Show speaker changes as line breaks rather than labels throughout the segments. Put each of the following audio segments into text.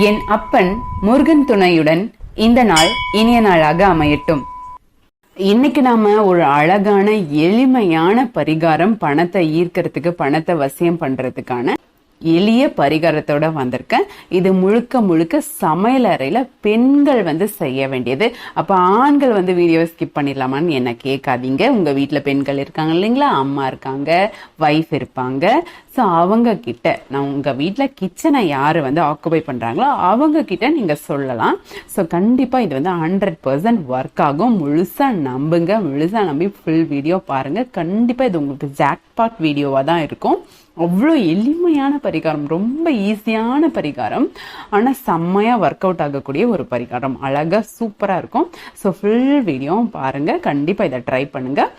என் அப்பன் முருகன் துணையுடன் இந்த நாள் இனிய நாளாக அமையட்டும். இன்னைக்கு நாம ஒரு அழகான எளிமையான பரிகாரம் பணத்தை ஈர்க்கறதுக்கு பணத்தை வசியம் பண்றதுக்கான எளிய பரிகாரத்தோட வந்திருக்கேன். இது முழுக்க முழுக்க சமையல் அறையில பெண்கள் வந்து செய்ய வேண்டியது. அப்ப ஆண்கள் வந்து வீடியோவை ஸ்கிப் பண்ணிடலாமான்னு என்ன கேட்காதீங்க. உங்க வீட்டில் பெண்கள் இருக்காங்க இல்லைங்களா? அம்மா இருக்காங்க வைஃப் இருப்பாங்க. ஸோ அவங்க கிட்ட நான் உங்க வீட்டில் கிச்சனை யார் வந்து ஆக்குபை பண்ணுறாங்களோ அவங்க கிட்ட நீங்க சொல்லலாம். ஸோ கண்டிப்பா இது வந்து ஹண்ட்ரட் பர்சன்ட் ஒர்க் ஆகும். முழுசா நம்புங்க. முழுசா நம்பி ஃபுல் வீடியோ பாருங்க. கண்டிப்பா இது உங்களுக்கு ஜாக்பாட் வீடியோவாக தான் இருக்கும். அவ்வளோ எளிமையான பரிகாரம் ரொம்ப ஈஸியான பரிகாரம். ஆனால் செம்மையாக ஒர்க் அவுட் ஆகக்கூடிய ஒரு பரிகாரம். அழகாக சூப்பராக இருக்கும். ஸோ ஃபுல் வீடியோவும் பாருங்கள் கண்டிப்பாக இதை ட்ரை பண்ணுங்கள்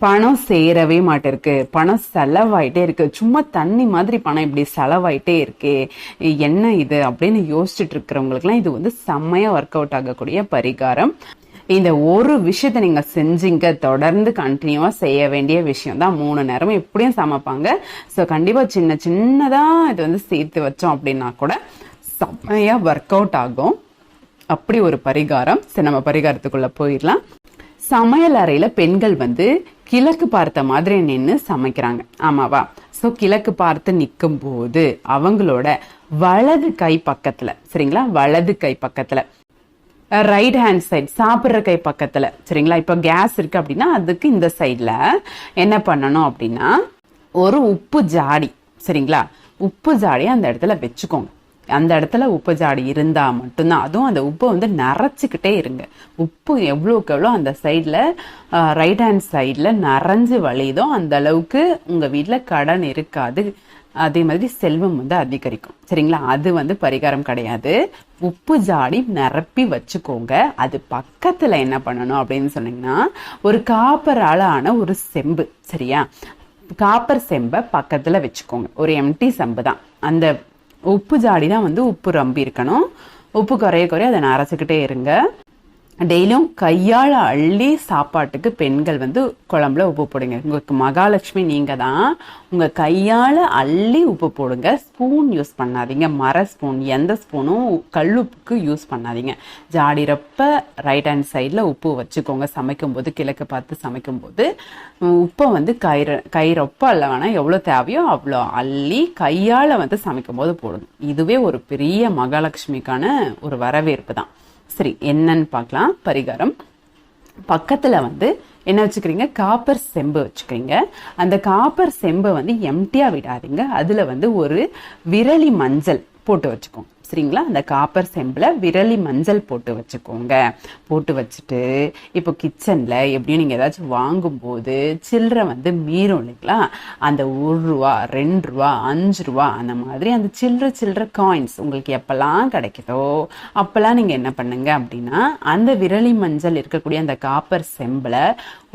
பணம் சேரவே மாட்டிருக்கு. பணம் செலவாயிட்டே இருக்கு. சும்மா தண்ணி மாதிரி பணம் இப்படி செலவாயிட்டே இருக்கு. என்ன இது? அப்படின்னு யோசிச்சுட்டு இருக்கிறவங்களுக்குலாம் இது வந்து செம்மையாக ஒர்க் அவுட் ஆகக்கூடிய பரிகாரம். இந்த ஒரு விஷயத்த நீங்க செஞ்சீங்க தொடர்ந்து கண்டினியூவா செய்ய வேண்டிய விஷயம் தான் மூணு நேரமும் எப்படியும் சமைப்பாங்க. ஸோ கண்டிப்பா சின்ன சின்னதா இது வந்து சேர்த்து வச்சோம் அப்படின்னா கூட செம்மையா ஒர்க் அவுட் ஆகும். அப்படி ஒரு பரிகாரம். சரி நம்ம பரிகாரத்துக்குள்ள போயிடலாம். சமையல் அறையில பெண்கள் வந்து கிழக்கு பார்த்த மாதிரி நின்று சமைக்கிறாங்க. ஆமாவா? ஸோ கிழக்கு பார்த்து நிற்கும் போது அவங்களோட வலது கை பக்கத்துல சரிங்களா? வலது கை பக்கத்துல. ரைட் ஹேண்ட் சைட் சாப்பிட்ற கை பக்கத்தில். சரிங்களா? இப்போ கேஸ் இருக்குது அப்படின்னா அதுக்கு இந்த சைடில் என்ன பண்ணணும் அப்படின்னா ஒரு உப்பு ஜாடி. சரிங்களா? உப்பு ஜாடியை அந்த இடத்துல வச்சுக்கோங்க. அந்த இடத்துல உப்பு ஜாடி இருந்தால் மட்டும்தான். அதுவும் அந்த உப்பை வந்து நிறைச்சிக்கிட்டே இருங்க. உப்பு எவ்வளோக்கு எவ்வளோ அந்த சைடில் ரைட் ஹேண்ட் சைடில் நிறைஞ்சு வழியுதோ அந்த அளவுக்கு உங்கள் வீட்டில் கடன் இருக்காது. அதே மாதிரி செல்வம் வந்து அதிகரிக்கும். சரிங்களா? அது வந்து பரிகாரம் கிடையாது. உப்பு ஜாடி நிரப்பி வச்சுக்கோங்க. அது பக்கத்துல என்ன பண்ணணும் அப்படின்னு சொன்னீங்கன்னா ஒரு காப்பரால ஆன ஒரு செம்பு. சரியா? காப்பர் செம்பை பக்கத்துல வச்சுக்கோங்க. ஒரு எம்டி செம்பு தான். அந்த உப்பு ஜாடி தான் வந்து உப்பு ரம்பி இருக்கணும். உப்பு குறைய குறைய அதை நரைச்சிக்கிட்டே இருங்க. டெய்லியும் கையால் அள்ளி சாப்பாட்டுக்கு பெண்கள் வந்து குழம்புல உப்பு போடுங்க. உங்களுக்கு மகாலட்சுமி நீங்கள் தான். உங்கள் கையால் அள்ளி உப்பு போடுங்க. ஸ்பூன் யூஸ் பண்ணாதீங்க. மர ஸ்பூன் எந்த ஸ்பூனும் கல்லுப்புக்கு யூஸ் பண்ணாதீங்க. ஜாடிரப்ப ரைட் ஹேண்ட் சைடில் உப்பு வச்சுக்கோங்க. சமைக்கும்போது கிழக்கு பார்த்து சமைக்கும்போது உப்பை வந்து கயிறு கை அல்ல வேணால் எவ்வளோ தேவையோ அவ்வளோ அள்ளி கையால் வந்து சமைக்கும்போது போடுங்க. இதுவே ஒரு பெரிய மகாலட்சுமிக்கான ஒரு வரவேற்பு தான். சரி என்னன்னு பார்க்கலாம். பரிகாரம். பக்கத்தில் வந்து என்ன வச்சுக்கிறீங்க? காப்பர் செம்பு வச்சுக்கிறீங்க. அந்த காப்பர் செம்பை வந்து எம்டியா விடாதீங்க. அதில் வந்து ஒரு விரலி மஞ்சள் போட்டு வச்சுக்கோங்க. சரிங்களா? அந்த காப்பர் செம்பில் விரலி மஞ்சள் போட்டு வச்சுக்கோங்க. போட்டு வச்சுட்டு இப்போ கிச்சனில் எப்படியும் நீங்கள் ஏதாச்சும் வாங்கும்போது சில்லறை வந்து மீறும் இல்லைங்களா? அந்த ஒரு ரூபா ரெண்டு ரூபா அஞ்சு ரூபா அந்த மாதிரி அந்த சில்லற சில்லற காயின்ஸ் உங்களுக்கு எப்போல்லாம் கிடைக்குதோ அப்போல்லாம் நீங்கள் என்ன பண்ணுங்க அப்படின்னா அந்த விரலி மஞ்சள் இருக்கக்கூடிய அந்த காப்பர் செம்பில்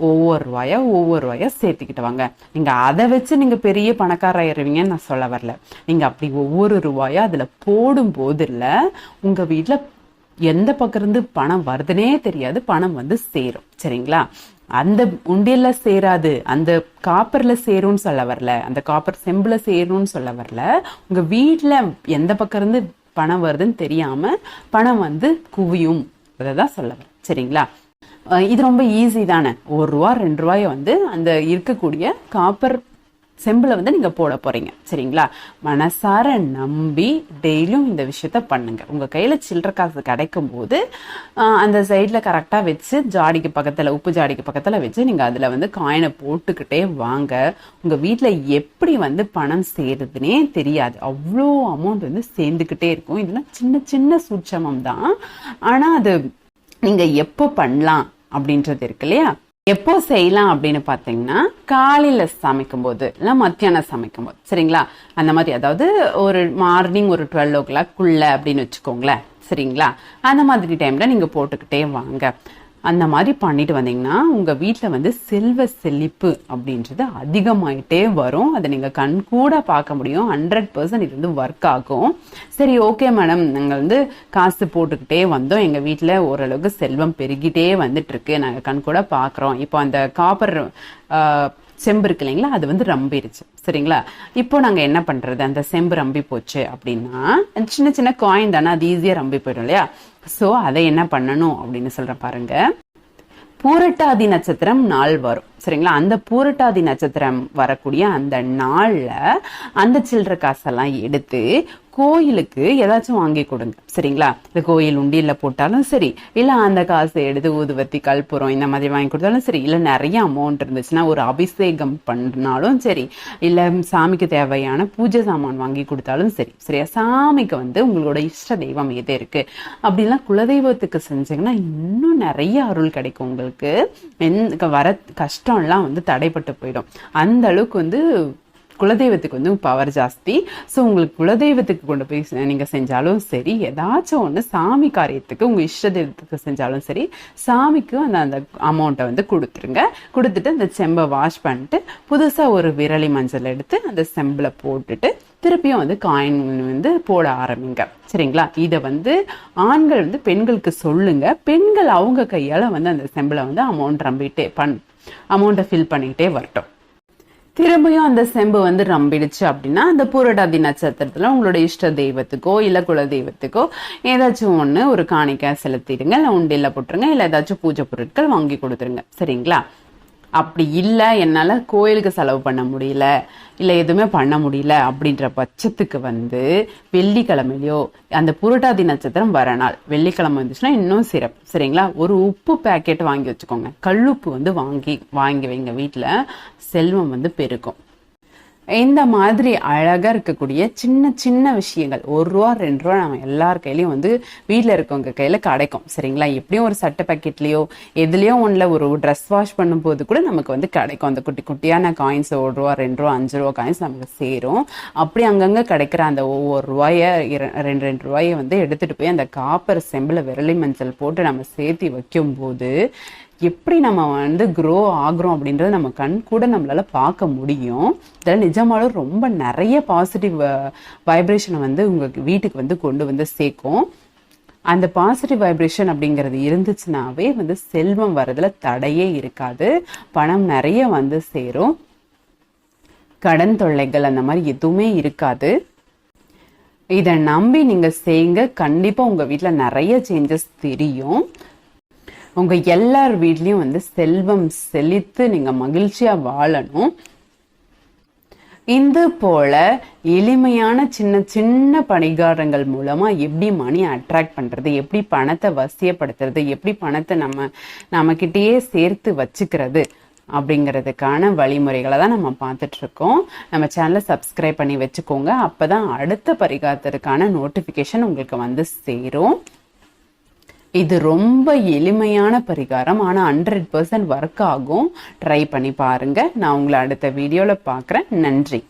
ஒவ்வொரு ரூபாயா ஒவ்வொரு ரூபாயா சேர்த்துக்கிட்டு வாங்க. நீங்கள் அதை வச்சு நீங்கள் பெரிய பணக்காராயிருவீங்கன்னு நான் சொல்ல வரல. நீங்கள் அப்படி ஒவ்வொரு ரூபாயா அதில் போடும்போது போது இல்ல உங்க வீட்டுல எந்த பக்கம் இருந்து பணம் வருதுன்னே தெரியாது பணம் வந்து சேரும். சரிங்களா? அந்த உண்டியல்ல சேராது அந்த காப்பர்ல சேரும்னு சொல்ல வரல அந்த காப்பர் செம்புல சேரும்னு சொல்ல வரல உங்க வீட்டுல எந்த பக்கம் இருந்து பணம் வருதுன்னு தெரியாம பணம் வந்து குவியும். அதை தான் சொல்ல வரேன். சரிங்களா? இது ரொம்ப ஈஸி தானே. ஒரு ரூபா ரெண்டு ரூபாய வந்து அந்த இருக்கக்கூடிய காப்பர் செம்பில் வந்து நீங்கள் போட போகிறீங்க சரிங்களா? மனசார நம்பி டெய்லியும் இந்த விஷயத்த பண்ணுங்க. உங்கள் கையில் சில்லற காசு கிடைக்கும் போது அந்த சைடில் கரெக்டாக வச்சு ஜாடிக்கு பக்கத்தில் உப்பு ஜாடிக்கு பக்கத்தில் வச்சு நீங்கள் அதில் வந்து காயினை போட்டுக்கிட்டே வாங்க. உங்கள் வீட்டில் எப்படி வந்து பணம் சேருதுன்னே தெரியாது. அவ்வளோ அமௌண்ட் வந்து சேர்ந்துக்கிட்டே இருக்கும். இதெல்லாம் சின்ன சின்ன சூட்சமம் தான். ஆனால் அது நீங்கள் எப்போ பண்ணலாம் அப்படின்றது இருக்கு இல்லையா? எப்போ செய்யலாம் அப்படின்னு பார்த்தீங்கன்னா காலையில் சமைக்கும் போது இல்லை மத்தியானம் சமைக்கும் போது சரிங்களா? அந்த மாதிரி அதாவது ஒரு மார்னிங் ஒரு டுவெல் ஓ கிளாக் குள்ள அப்படின்னு வச்சுக்கோங்களேன் சரிங்களா? அந்த மாதிரி டைமில் நீங்கள் போட்டுக்கிட்டே வாங்க. அந்த மாதிரி பண்ணிட்டு வந்தீங்கன்னா உங்க வீட்டில் வந்து செல்வ செழிப்பு அப்படின்றது அதிகமாயிட்டே வரும். அதை நீங்க கண் கூட பார்க்க முடியும். ஹண்ட்ரட் பர்சன்ட் இது வந்து ஒர்க் ஆகும். சரி ஓகே மேடம் நாங்கள் வந்து காசு போட்டுக்கிட்டே வந்தோம். எங்க வீட்டில் ஓரளவுக்கு செல்வம் பெருகிட்டே வந்துட்டு இருக்கு. நாங்கள் கண் கூட பார்க்குறோம். இப்போ அந்த காப்பர் செம்பு இருக்கு இல்லைங்களா? அது வந்து ரம்பிருச்சு. சரிங்களா? இப்போ நாங்க என்ன பண்றது? அந்த செம்பு ரம்பி போச்சு அப்படின்னா சின்ன சின்ன காயின் தானே அது ஈஸியா ரம்பி போயிடும் இல்லையா? சோ அதை என்ன பண்ணணும் அப்படின்னு சொல்றேன் பாருங்க. பூரட்டாதி நட்சத்திரம் நாள் வரும். சரிங்களா? அந்த பூரட்டாதி நட்சத்திரம் வரக்கூடிய அந்த நாள்ல அந்த சில்லற காசெல்லாம் எடுத்து கோயிலுக்கு ஏதாச்சும் வாங்கி கொடுங்க. சரிங்களா? இந்த கோயில் உண்டியில் போட்டாலும் சரி இல்லை அந்த காசை எடுத்து ஊதுவத்தி கல்புரம் இந்த மாதிரி வாங்கி கொடுத்தாலும் சரி இல்லை நிறைய அமௌண்ட் இருந்துச்சுன்னா ஒரு அபிஷேகம் பண்ணாலும் சரி இல்லை சாமிக்கு தேவையான பூஜை சாமான் வாங்கி கொடுத்தாலும் சரி சரியா? சாமிக்கு வந்து உங்களோட இஷ்ட தெய்வம் எது இருக்கு? அப்படிலாம் குலதெய்வத்துக்கு செஞ்சீங்கன்னா இன்னும் நிறைய அருள் கிடைக்கும் உங்களுக்கு. எந்த வர கஷ்டம்லாம் வந்து தடைப்பட்டு போயிடும். அந்த அளவுக்கு வந்து குலதெய்வத்துக்கு வந்து பவர் ஜாஸ்தி. ஸோ உங்களுக்கு குலதெய்வத்துக்கு கொண்டு போய் நீங்கள் செஞ்சாலும் சரி ஏதாச்சும் ஒன்று சாமி காரியத்துக்கு உங்கள் இஷ்ட தெய்வத்துக்கு செஞ்சாலும் சரி சாமிக்கு அந்த அந்த அமௌண்ட்டை வந்து கொடுத்துருங்க. கொடுத்துட்டு அந்த செம்பை வாஷ் பண்ணிட்டு புதுசாக ஒரு விரலி மஞ்சள் எடுத்து அந்த செம்பில் போட்டுட்டு திருப்பியும் வந்து காயின் வந்து போட ஆரம்பிங்க. சரிங்களா? இதை வந்து ஆண்கள் வந்து பெண்களுக்கு சொல்லுங்க. பெண்கள் அவங்க கையால் வந்து அந்த செம்பில் வந்து அமௌண்ட் ரம்பிட்டே பண் அமௌண்ட்டை ஃபில் பண்ணிக்கிட்டே வரட்டும். திரும்பியும் அந்த செம்பு வந்து ரம்பிடுச்சு அப்படின்னா அந்த பூரடாதி நட்சத்திரத்துல உங்களோட இஷ்ட தெய்வத்துக்கோ இல்ல குல தெய்வத்துக்கோ ஏதாச்சும் ஒண்ணு ஒரு காணிக்கை செலுத்திடுங்க. இல்ல உண்டியல்ல போட்டுருங்க. இல்ல ஏதாச்சும் பூஜை பொருட்கள் வாங்கி கொடுத்துருங்க. சரிங்களா? அப்படி இல்லை என்னால் கோயிலுக்கு செலவு பண்ண முடியல இல்லை எதுவுமே பண்ண முடியல அப்படின்ற பட்சத்துக்கு வந்து வெள்ளிக்கிழமையிலையோ அந்த புரட்டாதி நட்சத்திரம் வர நாள் வெள்ளிக்கிழமை வந்துச்சுன்னா இன்னும் சிறப்பு. சரிங்களா? ஒரு உப்பு பேக்கெட் வாங்கி வச்சுக்கோங்க. கல்லுப்பு வந்து வாங்கி வாங்கி வைங்க வீட்டில் செல்வம் வந்து பெருக்கும் இந்த மாதிரி அழகாக இருக்கக்கூடிய சின்ன சின்ன விஷயங்கள். ஒரு ரூபா ரெண்டு ரூபா நம்ம எல்லார் கையிலையும் வந்து வீட்டில் இருக்கவங்க கையில் கிடைக்கும். சரிங்களா? எப்படியும் ஒரு சட்டை பாக்கெட்லேயோ எதுலேயோ ஒன்றில் ஒரு ட்ரெஸ் வாஷ் பண்ணும்போது கூட நமக்கு வந்து கிடைக்கும். அந்த குட்டி குட்டியான காயின்ஸ் ஒரு ரூபா ரெண்டு ரூபா அஞ்சு ரூபா காயின்ஸ் நமக்கு சேரும். அப்படி அங்கங்கே கிடைக்கிற அந்த ஒவ்வொரு ரூபாயை இர- ரெண்டு ரெண்டு ரூபாயை வந்து எடுத்துகிட்டு போய் அந்த காப்பர் செம்பில் விரலி மஞ்சள் போட்டு நம்ம சேர்த்தி வைக்கும்போது எப்படி நம்ம வந்து க்ரோ ஆகுறோம் அப்படின்றத நம்ம கண் கூட நம்மளால பார்க்க முடியும். இதில் நிஜமாலும் ரொம்ப நிறைய பாசிட்டிவ் வைப்ரேஷனை வந்து உங்கள் வீட்டுக்கு வந்து கொண்டு வந்து சேர்க்கும். அந்த பாசிட்டிவ் வைப்ரேஷன் அப்படிங்கிறது இருந்துச்சுனாவே வந்து செல்வம் வர்றதுல தடையே இருக்காது. பணம் நிறைய வந்து சேரும். கடன் தொல்லைகள் அந்த மாதிரி எதுவுமே இருக்காது. இதை நம்பி நீங்க செய்யுங்க. கண்டிப்பா உங்க வீட்டில் நிறைய சேஞ்சஸ் தெரியும். உங்க எல்லார் வீட்லயும் வந்து செல்வம் செழித்து நீங்க மகிழ்ச்சியா வாழணும். இது போல எளிமையான சின்ன சின்ன பணிகாரங்கள் மூலமா எப்படி மணி அட்ராக்ட் பண்றது எப்படி பணத்தை வசியப்படுத்துறது எப்படி பணத்தை நம்ம நம்ம சேர்த்து வச்சுக்கிறது அப்படிங்கிறதுக்கான வழிமுறைகளை தான் நம்ம பார்த்துட்டு இருக்கோம் நம்ம சேனலை சப்ஸ்கிரைப் பண்ணி வச்சுக்கோங்க. அப்பதான் அடுத்த பரிகாரத்திற்கான நோட்டிஃபிகேஷன் உங்களுக்கு வந்து சேரும். இது ரொம்ப எளிமையான பரிகாரம். ஆனால் ஹண்ட்ரட் பர்சன்ட் ஒர்க் ஆகும். ட்ரை பண்ணி பாருங்கள் நான் உங்களை அடுத்த வீடியோவில் பார்க்குறேன். நன்றி.